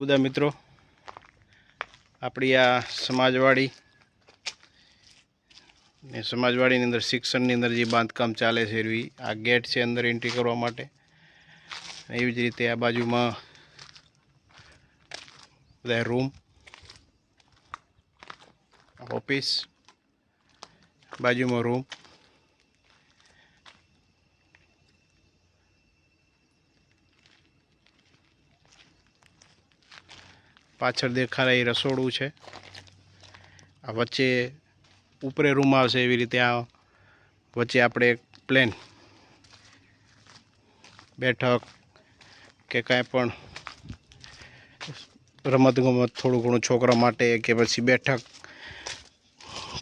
બધા મિત્રો, આપણી આ સમાજવાડી ને સમાજવાડીની અંદર, શિક્ષણની અંદર જે બાંધકામ ચાલે છે, એવી આ ગેટ છે અંદર એન્ટ્રી કરવા માટે. એવી જ રીતે આ બાજુમાં બધા રૂમ ઓફિસ બાજુમાં રૂમ પાછળ દેખાય એ રસોડું છે. આ વચ્ચે ઉપરે રૂમ આવશે એવી રીતે આ વચ્ચે આપણે એક પ્લેન. બેઠક કે કાંઈ પણ રમતગમત થોડું ઘણું છોકરા માટે કે પછી બેઠક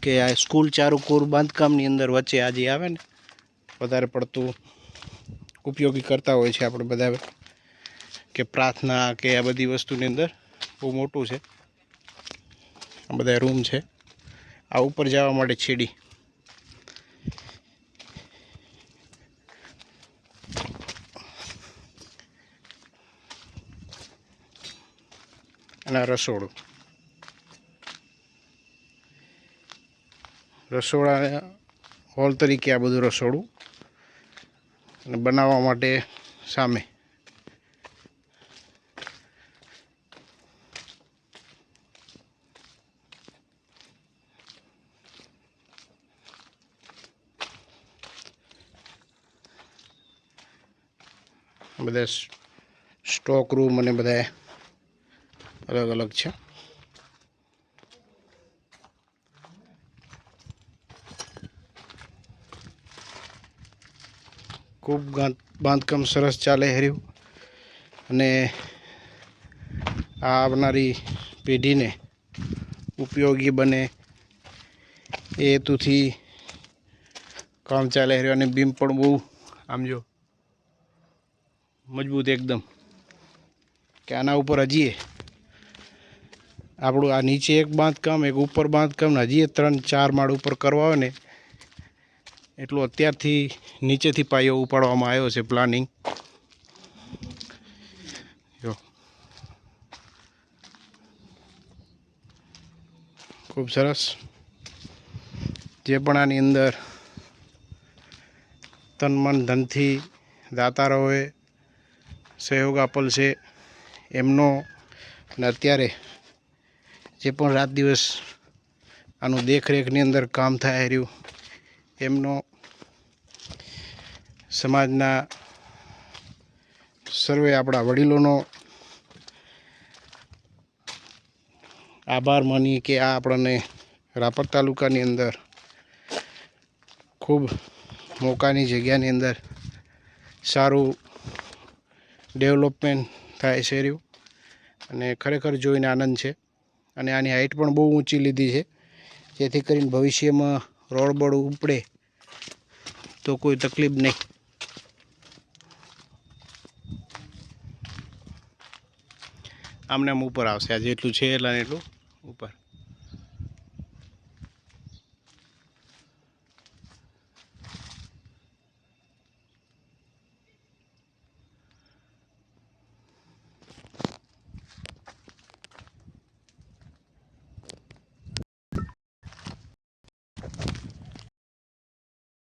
કે આ સ્કૂલ ચારુ કોર બાંધકામની અંદર વચ્ચે આજે આવે ને, વધારે પડતું ઉપયોગી કરતા હોય છે આપણે બધા કે પ્રાર્થના કે આ બધી વસ્તુની અંદર બહુ મોટું છે. આ બધા રૂમ છે. આ ઉપર જવા માટે સીડી. અને રસોડું. રસોડા હોલ તરીકે આ બધું રસોડું. અને બનાવવા માટે સામે. બધા સ્ટોક રૂમ અને બધા અલગ અલગ છે. ખૂબ બાંધકામ સરસ ચાલે હર્યું અને આ આવનારી પેઢીને ઉપયોગી બને એ હેતુથી કામ ચાલે હર્યું અને બીમ પણ બહુ, આમ જો મજબૂત એકદમ. કે આના ઉપર હજીએ. આપણું આ નીચે એક બાંધકામ, એક ઉપર બાંધકામ હજીએ ત્રણ, ચાર માળ ઉપર કરવા હોય ને, એટલું અત્યારથી નીચેથી પાયો ઉપાડવામાં આવ્યો છે પ્લાનિંગ જો. ખૂબ સરસ. જે પણ આની અંદર તન મન ધનથી દાતારોએ સહયોગ આપેલ છે એમનો અને અત્યારે જે પણ રાત દિવસ આનું દેખરેખની અંદર કામ થાય રહ્યું, એમનો સમાજના સર્વે આપણા વડીલોનો આભાર માનીએ કે આ આપણને રાપર તાલુકાની અંદર ખૂબ મોકાની જગ્યાની અંદર સારું ડેવલપમેન્ટ થાય છે રહ્યું. અને ખરેખર જોઈને આનંદ છે. અને આની હાઇટ પણ બહુ ઊંચી લીધી છે. જેથી કરીને ભવિષ્યમાં રોડ ઉપડે તો કોઈ તકલીફ નહીં. આમને આમ ઉપર આવશે. આ જેટલું છે એટલા એટલું એટલું